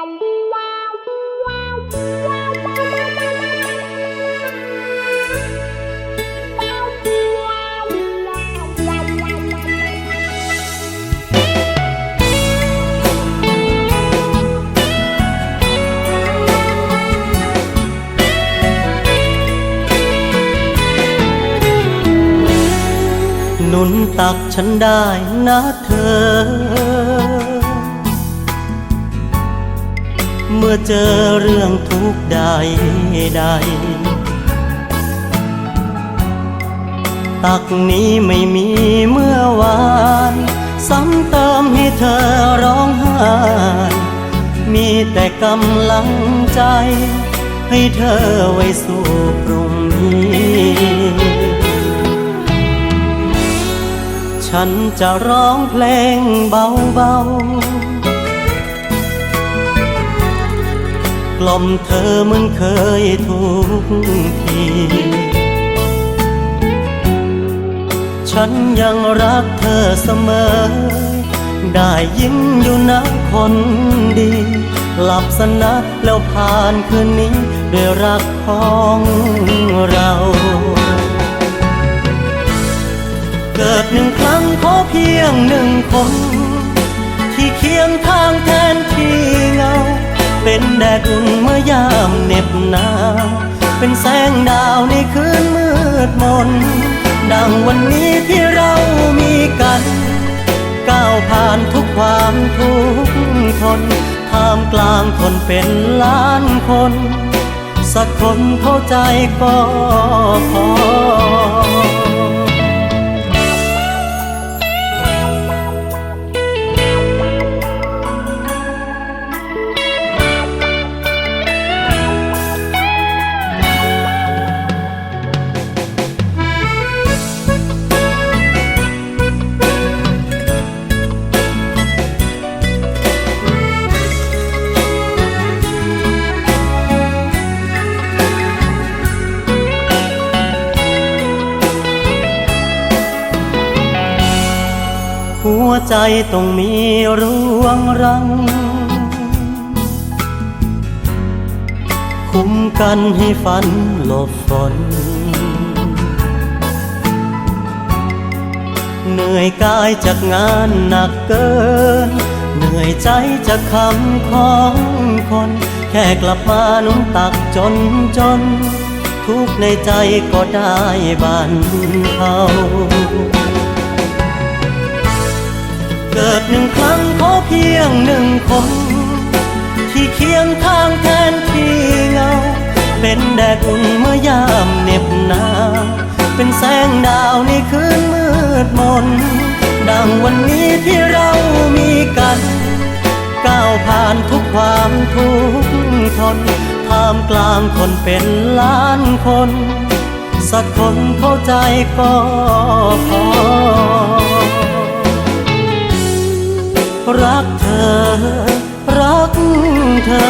นุนตักฉันได้นะเธอ เมื่อเจอเรื่องทุกข์ใดใด ตักนี้ไม่มีเมื่อวาน ซ้ำเติมให้เธอร้องไห้มีแต่กำลังใจ ให้เธอไว้สู่พรุ่งนี้ฉันจะร้องเพลงเบาๆ กล่อมเธอเหมือนเคยทุกที ฉันยังรักเธอเสมอ ได้ยินอยู่นะคนดี หลับสนะแล้วผ่านคืนนี้ด้วยรักของเราเกิดหนึ่งครั้งขอเพียงหนึ่งคน ที่เคียงทางแทน เป็นแดดอุ่นเมื่อยามเหน็บหนาวเป็นแสงดาวในคืนมืดมน ดังวันนี้ที่เรามีกัน ก้าวผ่านทุกความทุกข์ทนท่ามกลางคนเป็นล้านคน สักคนเข้าใจก็พอ หัวใจต้องมีร่วงรัง คุ้มกันให้ฝันหลบฝน เหนื่อยกายจากงานหนักเกิน เหนื่อยใจจากคำของคน แค่กลับมานุ่มตักจนจน ทุกในใจก็ได้บรรเทา เกิดหนึ่งครั้งขอเพียงหนึ่งคน ที่เคียงข้างแทนที่เงา เป็นแดดอุ่นเมื่อยามเหน็บหนาวเป็นแสงดาวในคืนมืดมน ดังวันนี้ที่เรามีกัน ก้าวผ่านทุกความทุกข์ทนท่ามกลางคนเป็นล้านคน สักคนเข้าใจก็พ รักเธอ รักเธอ